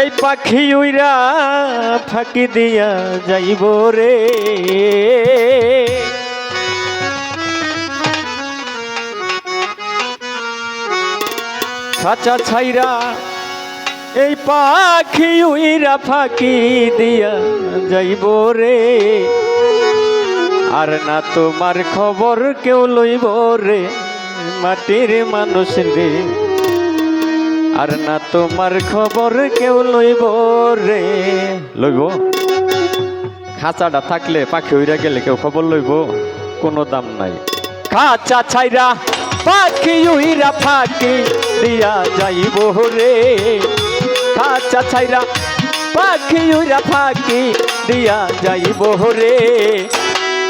এই পাখি উইরা ফাঁকি দিয়া যাইব রে। খাঁচা ছাইরা এই পাখি উইরা ফাঁকি দিয়া যাইব রে। আর না তোমার খবর কেউ লইব রে, মাটির মানুষ রে। আর না তোমার খবর কেউ লইব রে। লইব? খাঁচাটা থাকলে পাখি উইরা গেলে কেউ খবর লইব? কোনো দাম নাই। খাঁচা ছাইরা পাখি উইরা ফাঁকি দিয়া যাইব রে। খাঁচা ছাইরা পাখি উইরা ফাঁকি দিয়া যাইব রে।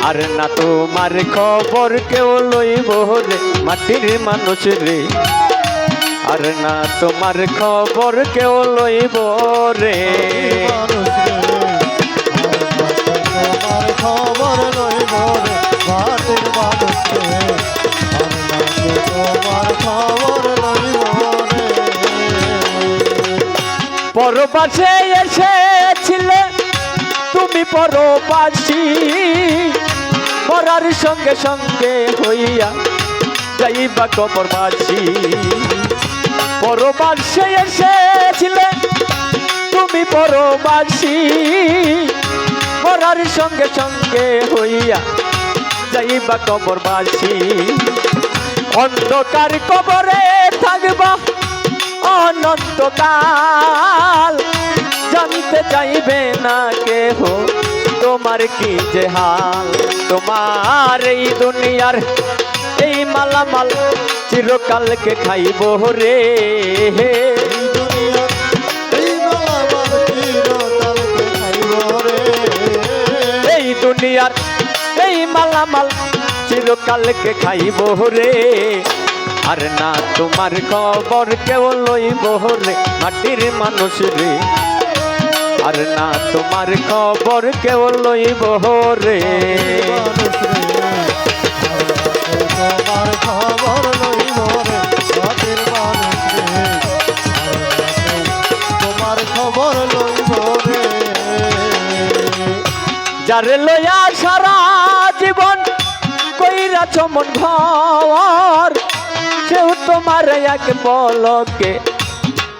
আর না তোমার খবর কেউ লইব রে। মাটির মানুষ রে। আর না তোমার খবর কেউ লইব রে। তোমার খবর লইব রে মাটির মানুষ রে তোমার খবর লইব রে পরবাসে এসেছিলে তুমি পরবাসী মরার সঙ্গে সঙ্গে হইয়া যাইবা কবরবাসী। পরবাসে এসেছিলে। তুমি পরবাসী। মরার সঙ্গে সঙ্গে হইয়া যাইবা কবরবাসী। অন্ধকার কবরে থাকবা অনন্তকাল। জানতে চাইবে না কেহ তোমার কি যে হাল? তোমার এই দুনিয়ার মালামাল চিরকালকে খাইব রে। এই দুনিয়ার এই মালামাল চিরকালকে খাইব রে। আর না তোমার খবর কেউ লইব রে, মাটির মানুষ রে। আর না তোমার খবর কেউ লইব রে। যারে লইয়া সারা জীবন কইরা চমন ঘর কেউ তোমার এক বলকে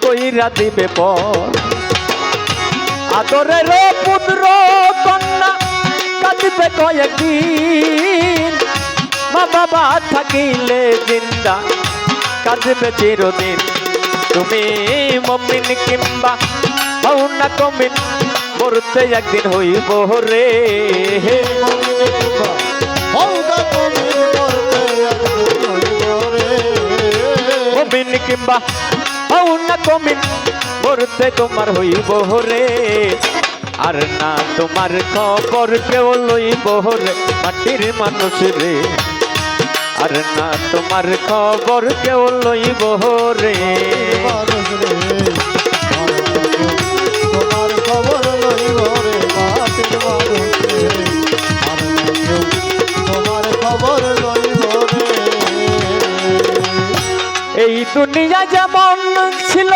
কইরা দিবে পর। আদরের পুত্র কন্যা কাঁদিবে কয়েকদিন, মা বাবা থাকিলে জিন্দা কাঁদবে চিরদিন। তুমি মমিন কিংবা হও না কমিন করতে একদিন হইব রে। মমিন কিংবা হও না কমিন মরতে তোমার হইব রে। আর না তোমার খবর কেউ লইব রে মাটির মানুষ রে। আর না তোমার খবর কেউ লইব রে। দুনিয়া যেমন ছিল,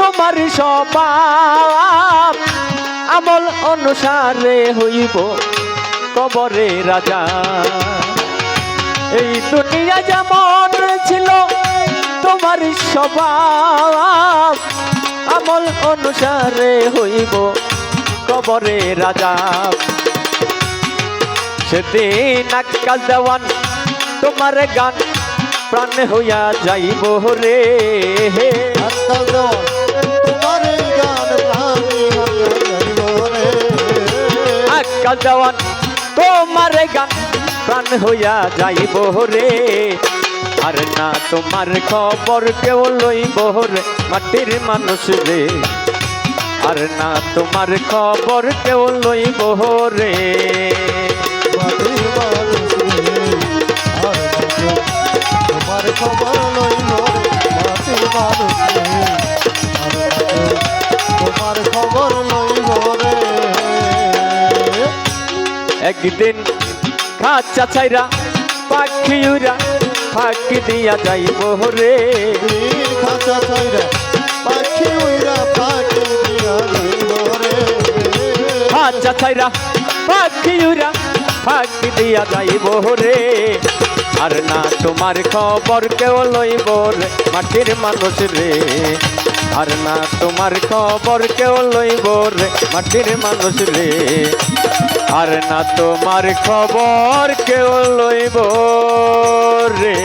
তোমার স্বভাব আমল অনুসারে হইব কবরে রাজা। এই দুনিয়া যেমন ছিল, তোমার স্বভাব আমল অনুসারে হইব কবরে রাজা। সেদিন আকাশ দেওয়ান তোমার গান প্রাণ হইয়া যাইব রে। আজকাল দেওয়ান তোমার গান প্রাণ হইয়া যাইব রে। আর না তোমার খবর কেউ লইব রে, মাটির মানুষ রে। আর না তোমার খবর কেউ লইব রে। খবর লইব একদিন খাচ্চা চাইরা পাখি উড়া ফাঁকি দিয়া যাই রে। খাচ্ছা চাইরা পাখি উড়া ফাঁকি দিয়া যাইব চাইরা পাখি উড়া ফাঁকি দিয়া যাই রে। আর না, তোমার খবর কেউ লইব রে, মাটির মানুষ রে। আর না, তোমার খবর কেউ লইব রে, মাটির মানুষ রে। আর না, তোমার খবর কেউ লইব রে।